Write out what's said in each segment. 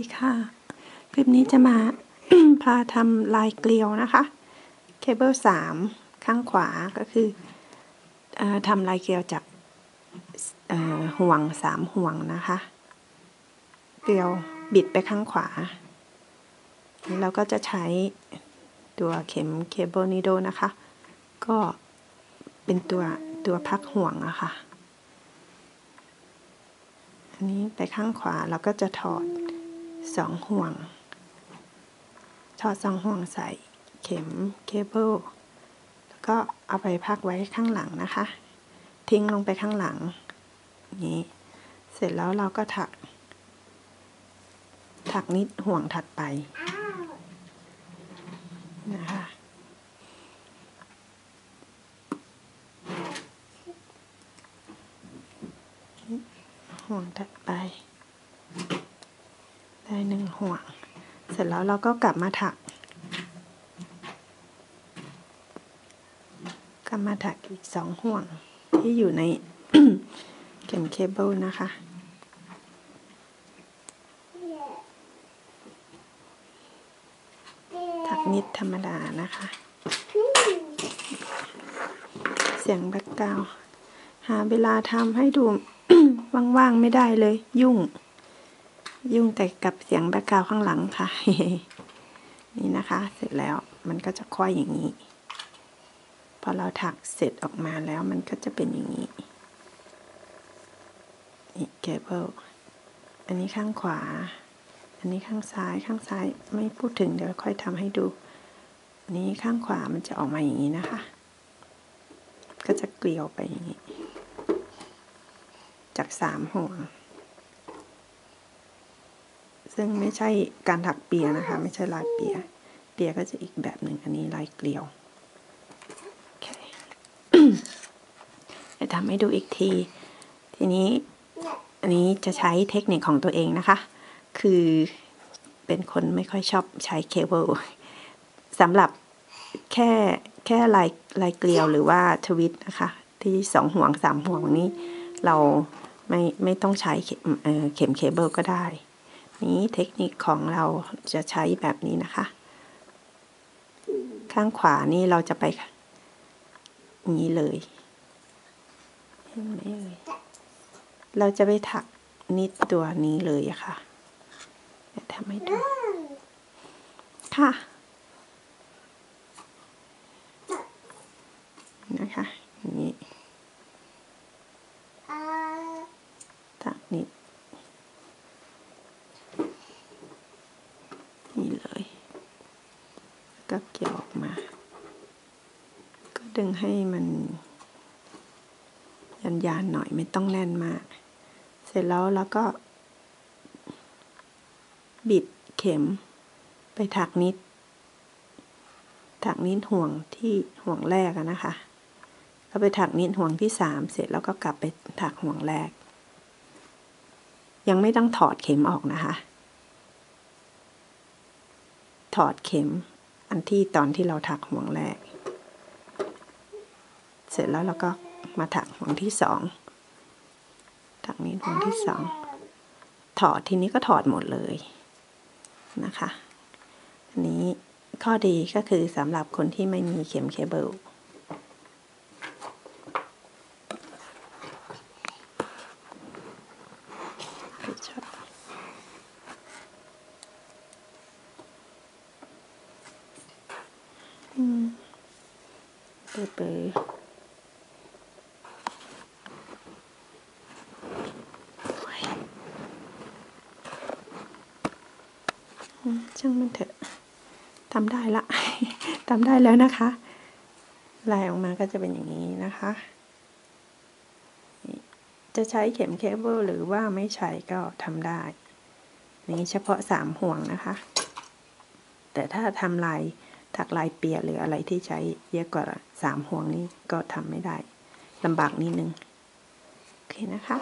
ดีค่ะ คลิปนี้จะมา พาทำลายเกลียวนะคะ เคเบิลสามข้างขวาก็คืออทำลายเกลียวจากห่วงสามห่วงนะคะ เกลียวบิดไปข้างขวาเราก็จะใช้ตัวเข็มเคเบิลนิโดนะคะ ก็เป็นตัวตัวพักห่วงอะคะ่ะ อันนี้ไปข้างขวาเราก็จะถอด สองห่วง ถอดสองห่วงใส่เข็มเคเบิลแล้วก็เอาไปพักไว้ข้างหลังนะคะ ทิ้งลงไปข้างหลังนี้ เสร็จแล้วเราก็ถัก ถักนิดห่วงถัดไปนะคะห่วงถัดไป ได้หนึ่งห่วง เสร็จแล้วเราก็กลับมาถัก กลับมาถักอีกสองห่วงที่อยู่ในเข็มเคเบิลนะคะถักนิดธรรมดานะคะ เสียงแบ็กกราวหาเวลาทำให้ดูว่างๆไม่ได้เลยยุ่ง ยุ่งแต่กับเสียงแบ็กกราวข้างหลังค่ะ นี่นะคะ เสร็จแล้วมันก็จะค่อยอย่างนี้ พอเราถักเสร็จออกมาแล้วมันก็จะเป็นอย่างนี้ นี่เคเบิลอันนี้ข้างขวา อันนี้ข้างซ้าย ข้างซ้ายไม่พูดถึงเดี๋ยวค่อยทำให้ดูนนี้ข้างขวามันจะออกมาอย่างนี้นะคะ ก็จะเกลียวไปอย่างนี้ จากสามห่วง ซึ่งไม่ใช่การถักเปียนะคะ ไม่ใช่ลายเปีย เปียก็จะอีกแบบหนึ่งอันนี้ลายเกลียวจะทำให้ดูอีกที ทีนี้อันนี้จะใช้เทคนิคของตัวเองนะคะ คือเป็นคนไม่ค่อยชอบใช้เคเบิลสำหรับแค่แค่ลายลายเกลียวหรือว่าทวิตนะคะ ที่สองห่วงสามห่วงนี้ เราไม่ไม่ต้องใช้เข็มเคเบิลก็ได้ นี้เทคนิคของเราจะใช้แบบนี้นะคะ ข้างขวานี่เราจะไปนี้เลยเห็นไหมเลยเราจะไปถักนิดตัวนี้เลยอะค่ะจะทำให้ดูค่ะ นะคะอย่างนี้ถักนิด นี่เลยก็เกี่ยวออกมา ก็ดึงให้มันยันยานหน่อยไม่ต้องแน่นมาก เสร็จแล้วแล้วก็ บิดเข็มไปถักนิด ถักนิดห่วงที่ห่วงแรกนะคะแล้วไปถักนิดห่วงที่สามเสร็จแล้วก็กลับไปถักห่วงแรก ยังไม่ต้องถอดเข็มออกนะคะ ถอดเข็ม อันที่ตอนที่เราถักห่วงแรก เสร็จแล้วเราก็มาถักห่วงที่สองถักนี้ห่วงที่สองถอดทีนี้ก็ถอดหมดเลยนะคะ อันนี้ข้อดีก็คือสำหรับคนที่ไม่มีเข็มเคเบิล เปิดเปิดช่างมันเถอะทำได้ละทำได้แล้วนะคะ ลายออกมาก็จะเป็นอย่างนี้นะคะ จะใช้เข็มเคเบิลหรือว่าไม่ใช้ก็ทำได้นี้เฉพาะสามห่วงนะคะ แต่ถ้าทำลาย ถักลายเปียหรืออะไรที่ใช้เยอะกว่าสามห่วงนี้ก็ทำไม่ได้ลำบากนิดนึง โอเคนะคะ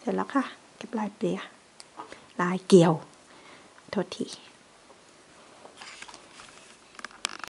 เสร็จแล้วค่ะ เก็บลายเปียลายเกี่ยว โทษที